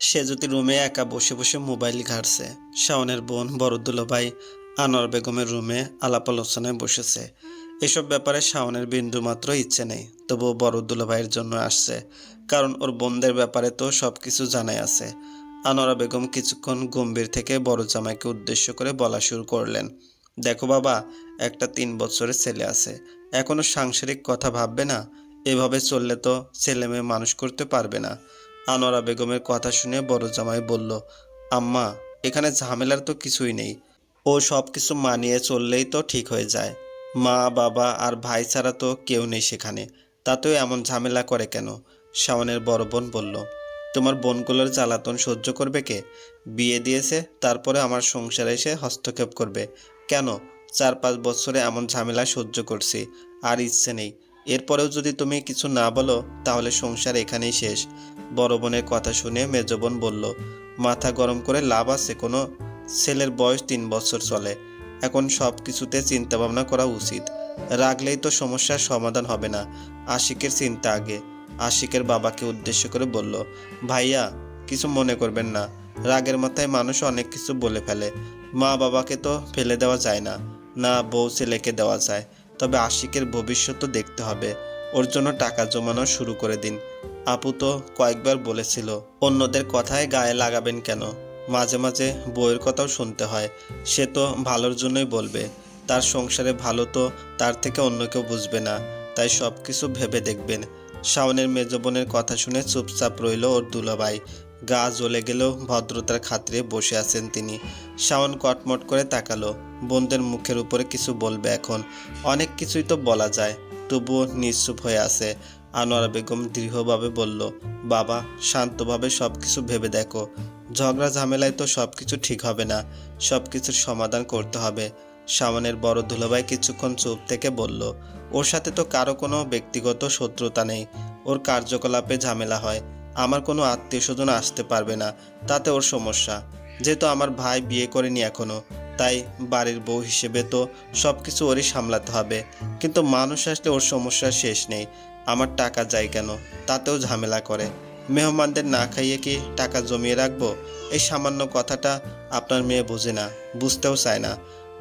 সে যদি রুমে একা বসে বসে মোবাইল ঘাটছে, শাওনের বোন বরদুল্লা ভাই আনোয়ার বেগমের রুমে আলাপ আলোচনায় বসেছে। এসব ব্যাপারে শাওনের বিন্দু মাত্র ইচ্ছে নেই, তবুও বরদুল্লা ভাইয়ের জন্য আসছে, কারণ ওর বোনদের ব্যাপারে তো সব কিছু জানাই আছে। আনোয়ারা বেগম কিছুক্ষণ গম্ভীর থেকে বড় জামাইকে উদ্দেশ্য করে বলা শুরু করলেন, দেখো বাবা, একটা তিন বছরের ছেলে আছে, এখনও সাংসারিক কথা ভাববে না, এভাবে চললে তো ছেলে মেয়ে মানুষ করতে পারবে না। আনোয়ারা বেগমের কথা শুনে বড় জামাই বলল, আম্মা, এখানে ঝামেলার তো কিছুই নেই। ও সব কিছু মানিয়ে চললেই তো ঠিক হয়ে যায়। মা, বাবা আর ভাই ছাড়া তো কেউ নেই সেখানে। তাতেও এমন ঝামেলা করে কেন? শাওনের বড় বোন বলল, তোমার বোনগুলোর জ্বালাতন সহ্য করবে কে? বিয়ে দিয়েছে, তারপরে আমার সংসারে এসে হস্তক্ষেপ করবে। কেন? চার পাঁচ বছরে এমন ঝামেলা সহ্য করছি, আর ইচ্ছে নেই। এরপরেও যদি তুমি কিছু না বলো, তাহলে সংসার এখানেই শেষ। বড় বোনের কথা শুনে মেজ বোন বলল, মাথা গরম করে লাভ আছে কোনো? ছেলের বয়স তিন বছর চলে। এখন সব কিছুতে চিন্তা ভাবনা করা উচিত। রাগলেই তো সমস্যার সমাধান হবে না। আশিকের চিন্তা আগে। আশিকের বাবাকে উদ্দেশ্য করে বলল, ভাইয়া, কিছু মনে করবেন না। রাগের মাথায় মানুষ অনেক কিছু বলে ফেলে। মা বাবাকে তো ফেলে দেওয়া যায় না। না, বউ ছেলেকে দেওয়া যায়। তবে আশিকের ভবিষ্যৎ দেখতে হবে। ওর জন্য টাকা জমানো শুরু করে দিন। আপু তো কয়েকবার বলেছিল, অন্যদের কথায় গায়ে লাগাবেন কেন? মাঝে মাঝে বউয়ের কথাও শুনতে হয়। সে তো ভালোর জন্যই বলবে। তার সংসারে ভালো তো তার থেকে অন্য কেউ বুঝবে না। তাই সব কিছু ভেবে দেখবেন। শাওনের মেজ বোনের কথা শুনে চুপচাপ রইল ওর দুলাভাই। গা জ্বলে গেলেও ভদ্রতার খাতিরে বসে আছেন তিনি। শাওন কটমট করে তাকালো। বোনদের মুখের উপরে কিছু বলবে এখন। অনেক কিছুই তো বলা যায়। তবুও নিশ্চুপ হয়ে আছে। আনোয়ারা বেগম দৃঢ়ভাবে বলল, বাবা, শান্তভাবে সব কিছু ভেবে দেখো। ঝগড়া ঝামেলায় তো সব কিছু ঠিক হবে না। সব কিছুর সমাধান করতে হবে। সামনের বড় ধুলোভাই কিছুক্ষণ চুপ থেকে বলল, ওর সাথে তো কারও কোনো ব্যক্তিগত শত্রুতা নেই। ওর কার্যকলাপে ঝামেলা হয়। আমার কোনো আত্মীয় স্বজন আসতে পারবে না। তাতে ওর সমস্যা। যেহেতু আমার ভাই বিয়ে করেনি এখনও তাই বাড়ির বউ হিসেবে তো সব কিছু ওরই সামলাতে হবে। কিন্তু মানুষ আসলে ওর সমস্যা শেষ নেই। আমার টাকা যায় কেন? তাতেও ঝামেলা করে। মেহমানদের না খাইয়ে কি টাকা জমিয়ে রাখব? এই সামান্য কথাটা আপনার মেয়ে বোঝে না, বুঝতেও চায় না।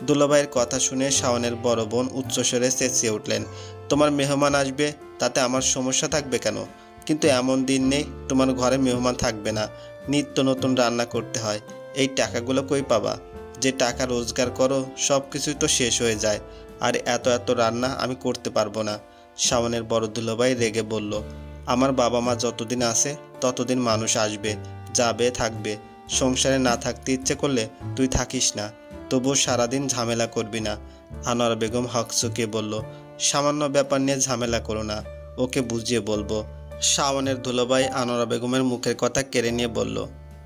দুলাভাইয়ের কথা শুনে শাওনের বড় বোন উচ্চস্বরে চেঁচিয়ে উঠলেন, তোমার মেহমান আসবে, তাতে আমার সমস্যা থাকবে কেন? কিন্তু এমন দিন নেই, তোমার ঘরে মেহমান থাকবে না। নিত্য নতুন রান্না করতে হয়, এই টাকাগুলো কই পাবা? যে টাকা রোজগার করো সব কিছুই তো শেষ হয়ে যায়। আর এত এত রান্না আমি করতে পারব না। শাওনের বড় দুলাভাই রেগে বলল, আমার বাবা মা যতদিন আছে, ততদিন মানুষ আসবে, যাবে, থাকবে। সংসারে না থাকতে ইচ্ছে করলে তুই থাকিস না। তবুও সারাদিন ঝামেলা করবি না। আনোয়ার বেগম হক চুকিয়ে বলল, সামান্য ব্যাপার নিয়ে ঝামেলা করো না। ওকে বুঝিয়ে বলব। শাওনের ধুলোবাই আনোয়ারা বেগমের মুখের কথা কেড়ে নিয়ে বলল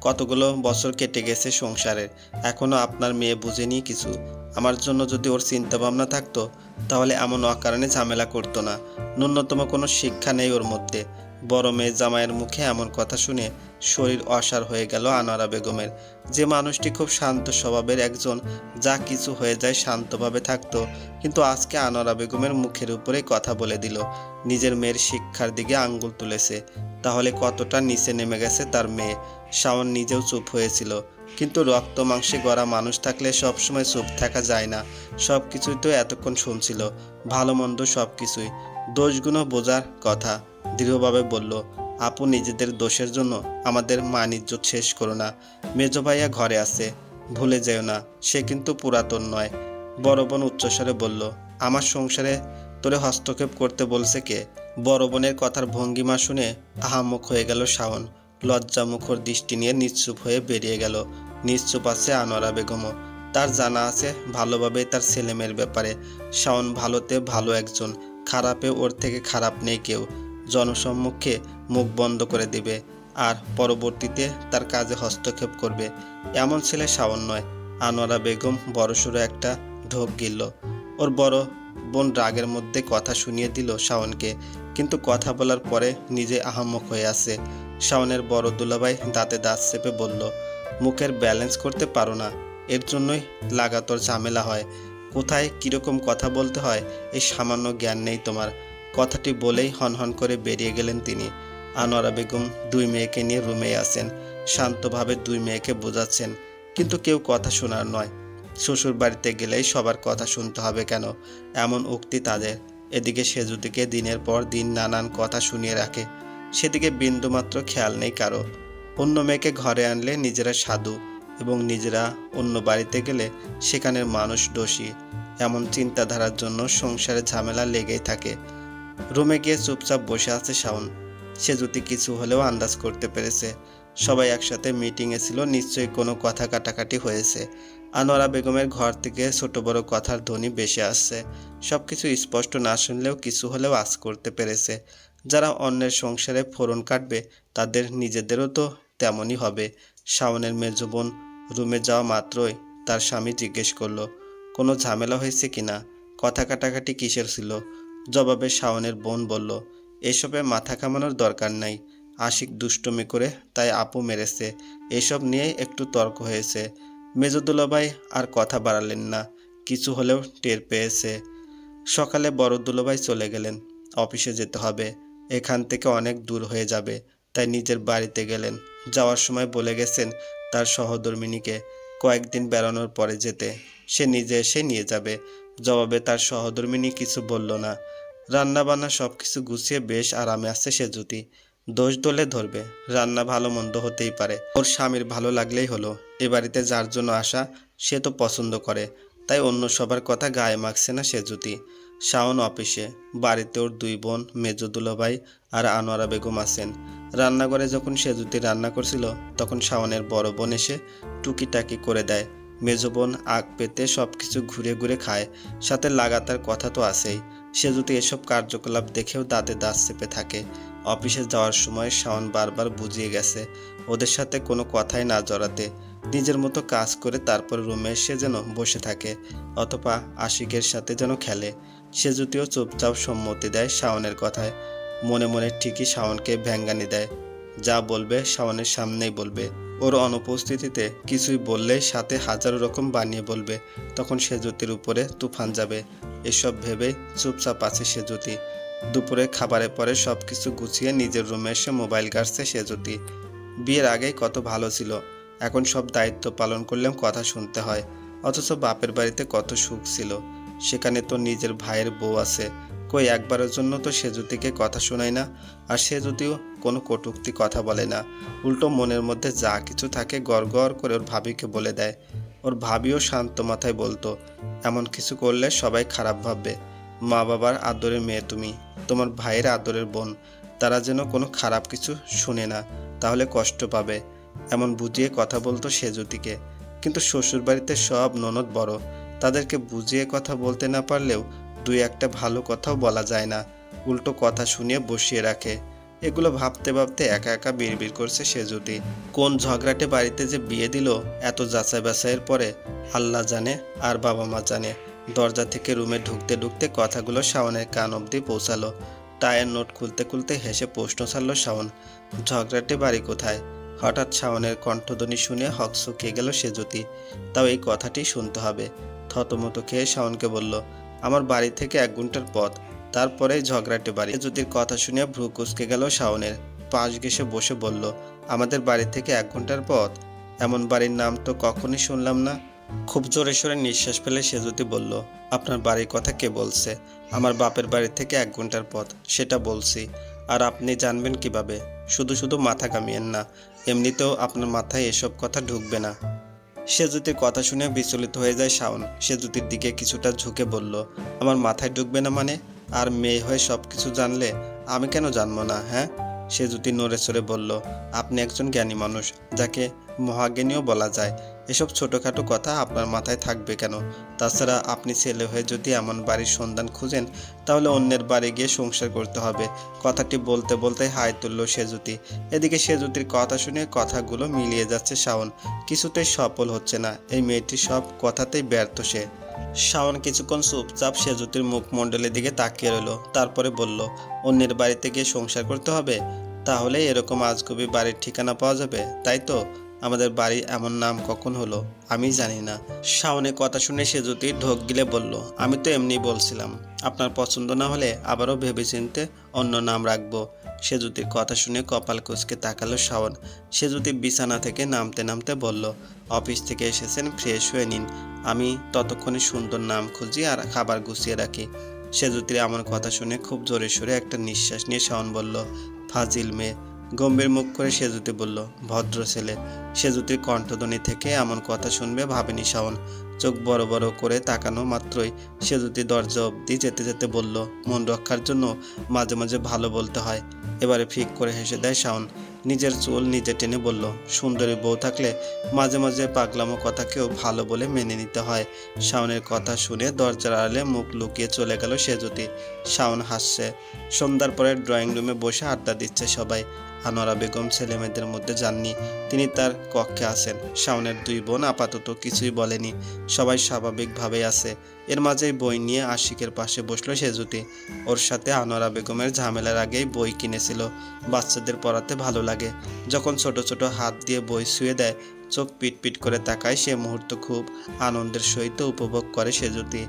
কতগুলো বছর কেটে গেছে সংসারের? এখনও আপনার মেয়ে বুঝেনি কিছু। আমার জন্য যদি ওর চিন্তা ভাবনা থাকতো, তাহলে এমন অকারণে ঝামেলা করতো না। ন্যূনতম কোনো শিক্ষা নেই ওর মধ্যে। বড় মেয়ে জামাইয়ের মুখে এমন কথা শুনে শরীর অসার হয়ে গেল আনোয়ারা বেগমের। যে মানুষটি খুব শান্ত স্বভাবের একজন, যা কিছু হয়ে যায় শান্তভাবে থাকতো। কিন্তু আজকে আনোয়ারা বেগমের মুখের উপরে কথা বলে দিল, নিজের মেয়ের শিক্ষার দিকে আঙ্গুল তুলেছে। তাহলে কতটা নিচে নেমে গেছে তার মেয়ে? শাওন নিজেও চুপ হয়েছিল। কিন্তু রক্ত মাংসে গড়া মানুষ থাকলে সবসময় চুপ থাকা যায় না। সব কিছুই তো এতক্ষণ শুনছিল। ভালো মন্দ সব কিছুই দোষগুলো বোঝার কথা। দৃঢ়ভাবে বলল, আপু নিজেদের দোষের জন্য আমাদের মান ইজ্জত শেষ করো না। মেজ ভাইয়া ঘরে আছে। ভুলে যেও না। সে কিন্তু পুরাতন নয়। বড় বোন উচ্চস্বরে বলল, আমার সংসারে তোরে হস্তক্ষেপ করতে বলছে কে? বড় বোনের কথার ভঙ্গিমা শুনে আহামুখ হয়ে গেল শাওন। লজ্জা মুখর দৃষ্টি নিয়ে নিশ্চুপ হয়ে বেরিয়ে গেল। নিশ্চুপ আছে আনোয়ারা বেগমও। তার জানা আছে ভালোভাবে তার ছেলেমেয়ের ব্যাপারে। শাওন ভালোতে ভালো একজন। খারাপে ওর থেকে খারাপ নেই কেউ। জনসম্মুখে মুখ বন্ধ করে দিবে। আর পরবর্তীতে তার কাজে হস্তক্ষেপ করবে। এমন ছেলে শাওন নয়। আনোয়ারা বেগম বড়সড় একটা ঢোক গিলল। ওর বড় বোন রাগের মধ্যে কথা শুনিয়ে দিল শাওনকে। কিন্তু কথা বলার পরে নিজে আহাম্মক হয়ে আছে। শাওনের বড় দুলাভাই দাঁতে দাঁত চেপে বলল, মুখের ব্যালেন্স করতে পারো না, এর জন্যই লাগাতর ঝামেলা হয়। কোথায় কীরকম কথা বলতে হয় এই সামান্য জ্ঞান নেই তোমার। কথাটি বলেই হনহন করে বেরিয়ে গেলেন তিনি। আনোয়ারা বেগম দুই মেয়েকে নিয়ে রুমে আসেন। শান্তভাবে দুই মেয়েকে বোঝাচ্ছেন, কিন্তু কেউ কথা শোনার নয়। শ্বশুর বাড়িতে গেলেই সবার কথা শুনতে হবে কেন? এমন উক্তি তাদের। এদিকে সেজুদিকে দিনের পর দিন নানান কথা শুনিয়ে রাখে। সেদিকে বিন্দুমাত্র খেয়াল নেই কারও। অন্য মেয়েকে ঘরে আনলে নিজেরা সাধু এবং নিজেরা অন্য বাড়িতে গেলে সেখানের মানুষ দোষী। এমন চিন্তাধারার জন্য সংসারে ঝামেলা লেগেই থাকে। রুমে গিয়ে চুপচাপ বসে আছে শাওন। সে যদি কিছু হলেও আন্দাজ করতে পেরেছে। সবাই একসাথে মিটিংয়ে ছিল, নিশ্চয়ই কোনো কথা কাটাকাটি হয়েছে। আনোয়ারা বেগমের ঘর থেকে ছোট বড় কথার ধ্বনি বেশি আসছে। সব কিছু স্পষ্ট না শুনলেও কিছু হলেও আজ করতে পেরেছে। যারা অন্যের সংসারে ফোরন কাটবে, তাদের নিজেদেরও তো তেমনই হবে। শাওনের মেজ বোন রুমে যাওয়া মাত্রই তার স্বামী জিজ্ঞেস করল, কোনো ঝামেলা হয়েছে কিনা কথা কাটাকাটি কিসের ছিল? জবাবে শাওনের বোন বলল, এসবে মাথা কামানোর দরকার নাই। আশিক দুষ্টমি করে তাই আপু মেরেছে। এসব নিয়ে একটু তর্ক হয়েছে। মেজদুলাভাই আর কথা বাড়ালেন না। কিছু হলেও টের পেয়েছে। সকালে বড় দুলোভাই চলে গেলেন। অফিসে যেতে হবে। এখান থেকে অনেক দূর হয়ে যাবে, তাই নিজের বাড়িতে গেলেন। যাওয়ার সময় বলে গেছেন তার সহধর্মিনীকে কয়েকদিন বেড়ানোর পরে যেতে। সে নিজে এসে নিয়ে যাবে। জবাবে তার সহধর্মিনী কিছু বলল না। রান্না বান্না সব কিছু গুছিয়ে বেশ আরামে আসছে সে জ্যোতি। দোষ দোলে ধরবে। রান্না ভালো মন্দ হতেই পারে। ওর স্বামীর ভালো লাগলেই হলো। এ বাড়িতে যার জন্য আসা সে তো পছন্দ করে। তাই অন্য সবার কথা গায়ে মাখছে না সে জ্যোতি। শাওন অফিসে। বাড়িতে ওর দুই বোন মেজো দুলোভাই আর আনোয়ারা বেগম আছেন। রান্নাঘরে যখন সেজুতি রান্না করছিল, তখন শাওনের বড় বোন এসে টুকিটাকি করে দেয়। মেজো বোন আগ পেতে সব কিছু ঘুরে ঘুরে খায়, সাথে লাগাতার কথা তো আছেই। সে যদি এসব কার্যকলাপ দেখেও দাঁতে দাঁত চেপে থাকে। অফিসে যাওয়ার সময় শাওন বারবার বুঝিয়ে গেছে, ওদের সাথে কোনো কথাই না জড়াতে। নিজের মতো কাজ করে তারপর রুমে এসে যেন বসে থাকে, অথবা আশিকের সাথে যেন খেলে। সে যদিও চুপচাপ সম্মতি দেয় শাওনের কথায়। মনে মনে ঠিকই শাওনকে ভ্যাঙ্গানি দেয়। যা বলবে শাওনের সামনেই বলবে। ওর অনুপস্থিতিতে কিছুই বললে সাথে হাজারো রকম বানিয়ে বলবে। তখন সেজুতির উপরে তুফান যাবে। এসব ভেবে চুপচাপ আছে সেজুতি। দুপুরে খাবারের পরে সব কিছু গুছিয়ে নিজের রুমে এসে মোবাইল ঘাটছে সেজুতি। বিয়ের আগেই কত ভালো ছিল। এখন সব দায়িত্ব পালন করলেও কথা শুনতে হয়। অথচ বাপের বাড়িতে কত সুখ ছিল। সেখানে তো নিজের ভাইয়ের বউ আছে। কই, একবারের জন্য তো সেজুতিকে কথা শোনায় না, আর সে যদিও কোনো কটুক্তি কথা বলে না, উল্টো মনের মধ্যে যা কিছু থাকে গড় করে ওর ভাবিকে বলে দেয়। ওর ভাবিও শান্ত মাথায় বলতো, এমন কিছু করলে সবাই খারাপ ভাববে। মা বাবার আদরের মেয়ে তুমি, তোমার ভাইয়ের আদরের বোন, তারা যেন কোনো খারাপ কিছু শুনে না, তাহলে কষ্ট পাবে। এমন বুঝিয়ে কথা বলতো সেজুতিকে। কিন্তু শ্বশুরবাড়িতে সব ননদ বড় তাদেরকে বুঝিয়ে কথা বলতে না পারলেও দুই একটা ভালো কথাও বলা যায় না। উল্টো কথা শুনিয়ে বসিয়ে রাখে। এগুলো ভাবতে ভাবতে একা একা বিড়বিড় করছে সে যদি কোন ঝগড়াটে বাড়িতে যে বিয়ে দিল, এত যাচাই বাছাইয়ের পরে আল্লাহ জানে আর বাবা মা জানে। দরজা থেকে রুমে ঢুকতে ঢুকতে কথাগুলো শাওনের কান অবধি পৌঁছালো। টায়ের নোট খুলতে খুলতে হেসে প্রশ্ন ছাড়লো শাওন, ঝগড়াটে বাড়ি কোথায়? হঠাৎ শাওনের কণ্ঠধ্বনি শুনে হক শুকিয়ে গেল সে জ্যোতি। তাও এই কথাটি শুনতে হবে। থতমত খেয়ে শাওনকে বলল, আমার বাড়ি থেকে এক ঘণ্টার পথ। তারপরেই ঝগড়াটে বাড়ি। জ্যোতির কথা শুনে ভ্রু কুচকে গেল শাওনের। পাশ ঘেসে বসে বলল, আমাদের বাড়ি থেকে এক ঘণ্টার পথ। এমন বাড়ির নাম তো কখনই শুনলাম না। খুব জোরে সোরে নিঃশ্বাস ফেলে সে যদি বলল, আপনার বাড়ির কথা কে বলছে? আমার বাপের বাড়ি থেকে এক ঘণ্টার পথ। সেটা বলছি। আর আপনি জানবেন কীভাবে। শুধু শুধু মাথা কামিয়েন না, এমনিতেও আপনার মাথায় এসব কথা ঢুকবে না। সেজুতির কথা শুনে বিচলিত হয়ে যায় শাওন। সেজুতির দিকে কিছুটা ঝুঁকে বলল, আমার মাথায় ঢুকবে না মানে? আর মেয়ে হয়ে সব কিছু জানলে আমি কেন জানব না হ্যাঁ? সেজুতি নড়ে চড়ে বলল, আপনি একজন জ্ঞানী মানুষ, যাকে মহাজ্ঞানীও বলা যায়। এসব ছোটোখাটো কথা আপনার মাথায় থাকবে কেন? তাছাড়া আপনি ছেলে হয়ে যদি এমন বাড়ির সন্ধান খুঁজেন, তাহলে অন্যের বাড়ি গিয়ে সংসার করতে হবে। কথাটি বলতে বলতে হাই তুলল সেজুতি। এদিকে সেজুতির কথা শুনে কথাগুলো মিলিয়ে যাচ্ছে শাওন। কিছুতেই সফল হচ্ছে না। এই মেয়েটি সব কথাতেই ব্যর্থ সে। শাওন কিছুক্ষণ চুপচাপ সেজুতির মুখমণ্ডলের দিকে তাকিয়ে রইল। তারপরে বলল, অন্যের বাড়িতে গিয়ে সংসার করতে হবে? তাহলে এরকম আজগুবি বাড়ির ঠিকানা পাওয়া যাবে, তাই তো? আমাদের বাড়ি এমন নাম কখন হলো আমি জানি না। শাওনে কথা শুনে সে যদি ঢোক গিলে বলল, আমি তো এমনি বলছিলাম, আপনার পছন্দ না হলে আবারও ভেবেচিন্তে অন্য নাম রাখব। সে যদি কথা শুনে কপাল কুচকে তাকালো শাওন। সে যদি বিছানা থেকে নামতে নামতে বলল, অফিস থেকে এসেছেন, ফ্রেশ হয়ে নিন। আমি ততক্ষণে সুন্দর নাম খুঁজি আর খাবার গুছিয়ে রাখি। সেজুতির আমার কথা শুনে খুব জোরে সোরে একটা নিঃশ্বাস নিয়ে শাওন বলল, ফাজিল মেয়ে গম্ভীর মুখ করে সেজুতি বলল, ভদ্র ছেলে, সেজুতির কণ্ঠধ্বনি থেকে এমন কথা শুনবে ভাবেনি শাওন। চোখ বড় বড় করে তাকানো মাত্রই সেজুতি দরজা অবধি যেতে যেতে বলল, মন রক্ষার জন্য মাঝে মাঝে ভালো বলতে হয়। এবারে ফিক করে হেসে দেয় শাওন। নিজের চুল নিজে টেনে বলল, সুন্দরী বউ থাকলে মাঝে মাঝে পাগলামো কথাকেও ভালো বলে মেনে নিতে হয়। শাওনের কথা শুনে দরজার আড়ালে মুখ লুকিয়ে চলে গেল সেজুতি। শাওন হাসছে। সন্ধ্যার পরে ড্রয়িং রুমে বসে আড্ডা দিচ্ছে সবাই। আনোয়ারা বেগম ছেলেমেয়েদের মধ্যে যাননি। তিনি তার কক্ষে আছেন। শাওনের দুই বোন আপাতত কিছুই বলেনি। সবাই স্বাভাবিকভাবেই আছে। এর মাঝেই বই নিয়ে আশিকের পাশে বসল সেজুতি। ওর সাথে আনোয়ারা বেগমের ঝামেলার আগেই বই কিনেছিল। বাচ্চাদের পড়াতে ভালো লাগে। যখন ছোট ছোট হাত দিয়ে বই শুয়ে দেয়, চোখ পিট পিট করে তাকায় সে মুহূর্ত খুব আনন্দের সহিত উপভোগ করে সেজুতি।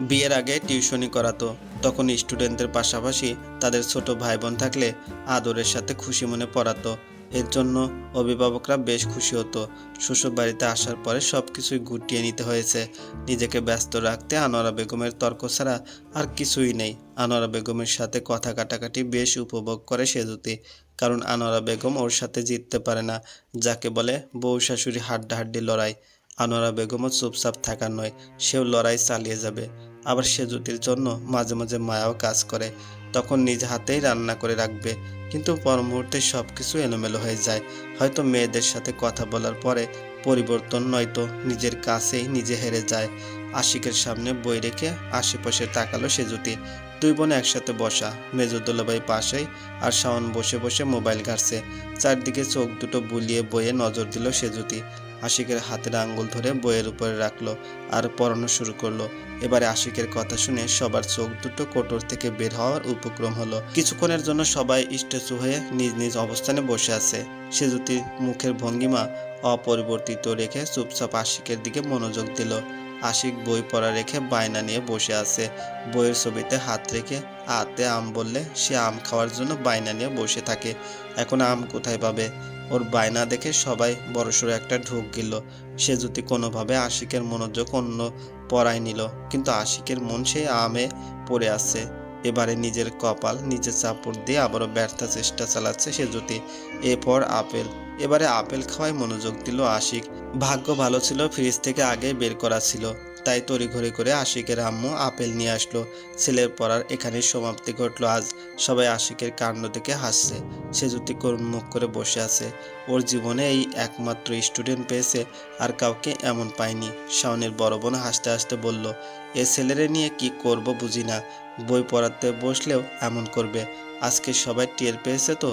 বিয়ের আগে টিউশনি করাতো। তখন স্টুডেন্টদের পাশাপাশি তাদের ছোট ভাই বোন থাকলে আদরের সাথে খুশি মনে পড়াতো। এর জন্য অভিভাবকরা বেশ খুশি হতো। শ্বশুর বাড়িতে আসার পরে সব কিছুই গুটিয়ে নিতে হয়েছে। নিজেকে ব্যস্ত রাখতে আনোয়ারা বেগমের তর্ক ছাড়া আর কিছুই নেই। আনোয়ারা বেগমের সাথে কথা কাটাকাটি বেশ উপভোগ করে সেজুতি। কারণ আনোয়ারা বেগম ওর সাথে জিততে পারে না, যাকে বলে বউ শাশুড়ি হাড্ডাহাড্ডি লড়াই। আনোয়ারা বেগমও চুপচাপ থাকার নয়, সেও লড়াই চালিয়ে যাবে। আবার সেজুতির জন্য মাঝে মাঝে মায়াও কাজ করে। তখন নিজ হাতেই রান্না করে রাখবে। কিন্তু পর মুহূর্তে সব কিছু এলোমেলো হয়ে যায়। হয়তো মেয়েদের সাথে কথা বলার পরে পরিবর্তন নয়তো নিজের কাছেই নিজে হেরে যায়। আশিকের সামনে বই রেখে আশেপাশে তাকালো সেজুতি দুই বোন একসাথে বসা মেজুদ্দোলাবাই পাশেই আর শাওন বসে বসে মোবাইল ঘাটছে। চারদিকে চোখ দুটো বুলিয়ে বইয়ে নজর দিল সেজুতি আশিকের হাতের আঙ্গুল ধরে বইয়ের উপরে রাখল আর পড়ানো শুরু করল। এবারে আশিকের কথা শুনে সবার চোখ দুটো কোটর থেকে বের হওয়ার উপক্রম হলো। কিছুক্ষণের জন্য সবাই স্ট্যাচু হয়ে নিজ নিজ অবস্থানে বসে আছে। সেজুতির মুখের ভঙ্গিমা অপরিবর্তিত রেখে চুপচাপ আশিকের দিকে মনোযোগ দিল। আশিক বই পড়া রেখে বায়না নিয়ে বসে আছে। বইয়ের ছবিতে হাত রেখে হাতে আম বললে সে আম খাওয়ার জন্য বায়না নিয়ে বসে থাকে। এখন আম কোথায় পাবে? ওর বায়না দেখে সবাই বড়সড় একটা ঢোক গেল সে যদি কোনোভাবে আশিকের মনোযোগ অন্য পড়ায় নিল, কিন্তু আশিকের মন সেই আমে পড়ে আছে। এবারে নিজের কপাল নিজে চাপড় দিয়ে আবারও ব্যর্থ চেষ্টা চালাচ্ছে সে জ্যোতি। এরপর আপেল। এবারে আপেল খাওয়ায় মনোযোগ দিল আশিক। ভাগ্য ভালো ছিল, ফ্রিজ থেকে আগে বের করা ছিল। তাই তড়িঘড়ি করে আশিকের আম্মু আপেল নিয়ে আসলো। ছেলের পড়ার এখানে সমাপ্তি ঘটলো আজ। সবাই আশিকের কাণ্ড দেখে হাসছে। সে যদি মুখ করে বসে আছে। ওর জীবনে এই একমাত্র স্টুডেন্ট পেয়েছে, আর কাউকে এমন পায়নি। শাওনের বড় বোন হাসতে হাসতে বলল, এ ছেলেরে নিয়ে কি করব বুঝি না। বই পড়াতে বসলেও এমন করবে। আজকে সবাই টের পেয়েছে তো?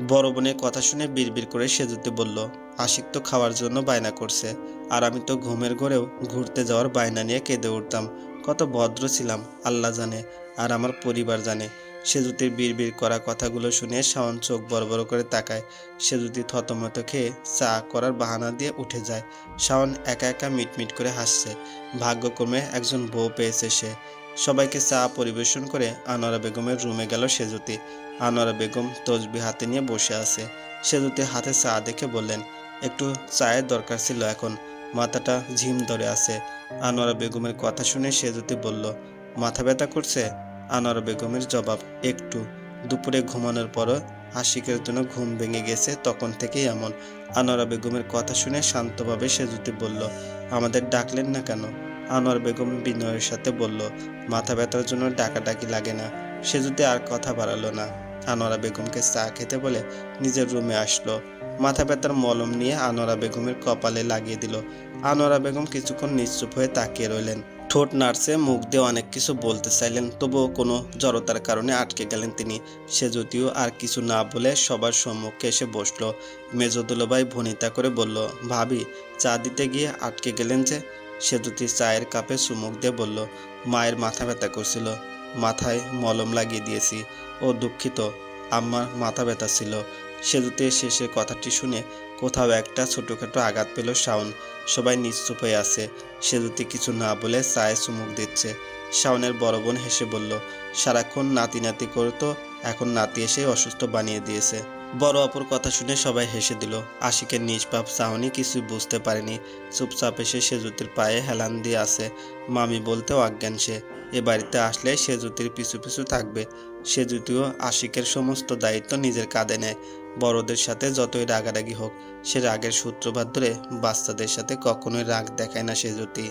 বড় বোনের কথা শুনে বিড়বিড় করে সেজুতে বলল, আশিক তো খাওয়ার জন্য বায়না করছে, আর আমি তো ঘুমের ঘরেও ঘুরতে যাওয়ার বায়না নিয়ে কেঁদে উঠতাম। কত ভদ্র ছিলাম, আল্লাহ জানে, আর আমার পরিবার জানে। সেজুতির বিড়বিড় করা কথাগুলো শুনে শাওন চোখ বড় বড় করে তাকায়। সেজুতি থতমত খেয়ে চা করার বাহানা দিয়ে উঠে যায়। শাওন একা একা মিটমিট করে হাসছে। ভাগ্যক্রমে একজন বউ পেয়েছে সে। সবাইকে চা পরিবেশন করে আনোয়ারা বেগমের রুমে গেল সেজুতি। আনোয়ারা বেগম তসবি হাতে নিয়ে বসে আছে। সেজুতি হাতে চা দেখে বললেন, একটু চায়ের দরকার ছিল এখন। মাথাটা ঝিম ধরে আছে। আনোয়ারা বেগমের কথা শুনে সেজুতি বলল, মাথা ব্যথা করছে? আনোয়ারা বেগমের জবাব, একটু। দুপুরে ঘুমানোর পরও আশিকের জন্য ঘুম ভেঙে গেছে, তখন থেকেই এমন। আনোয়ারা বেগমের কথা শুনে শান্তভাবে সেজুতি বলল, আমাদের ডাকলেন না কেন? আনোয়ার বেগম বিনয়ের সাথে বলল, মাথা ব্যথার জন্য ডাকাডাকি লাগে না সে যদি আর কথা বাড়ালো না। আনোয়ারা বেগমকে চা খেতে বলে নিজের রুমে আসলো। মাথা ব্যথার মলম নিয়ে আনোয়ারা বেগমের কপালে লাগিয়ে দিল। আনোয়ারা বেগম কিছুক্ষণ নিশ্চুপ হয়ে তাকিয়ে রইলেন। ঠোঁট নাড়ছে, মুখ দিয়ে অনেক কিছু বলতে চাইলেন, তবুও কোনো জড়তার কারণে আটকে গেলেন তিনি। সে যদিও আর কিছু না বলে সবার সম্মুখে এসে বসল। মেজদুলভাই ভনিতা করে বলল, ভাবি, চা দিতে গিয়ে আটকে গেলেন যে সে দুটি চায়ের কাপে চুমুক দিয়ে বলল, মায়ের মাথা ব্যথা করছিল। মাথায় মলম লাগিয়ে দিয়েছি। ও দুঃখিত আমার মাথা ব্যথা ছিল সেজুতে শেষের কথাটি শুনে কোথাও একটা ছোটোখাটো আঘাত পেল শাওন। সবাই নিশ্চুপ হয়ে আছে। সেজুতে কিছু না বলে চায়ে চুমুক দিচ্ছে। শাওনের বড় বোন হেসে বলল, সারাক্ষণ নাতি নাতি করতো এখন নাতি এসে অসুস্থ বানিয়ে দিয়েছে। বড় অপর কথা শুনে সবাই হেসে দিল। আশিকের নিষ্পাপ চাহনি কিছুই বুঝতে পারেনি। চুপচাপ এসে সেজুতির পায়ে হেলান দিয়ে আছে। মামি বলতেও অজ্ঞান সে। এ বাড়িতে আসলে সেজুতির পিছু পিছু থাকবে। সেজুতিও আশিকের সমস্ত দায়িত্ব নিজের কাঁধে নেয়। বড়দের সাথে যতই রাগারাগি হোক, সে রাগের সূত্রপাত ধরে বাচ্চাদের সাথে কখনোই রাগ দেখায় না সেজুতি।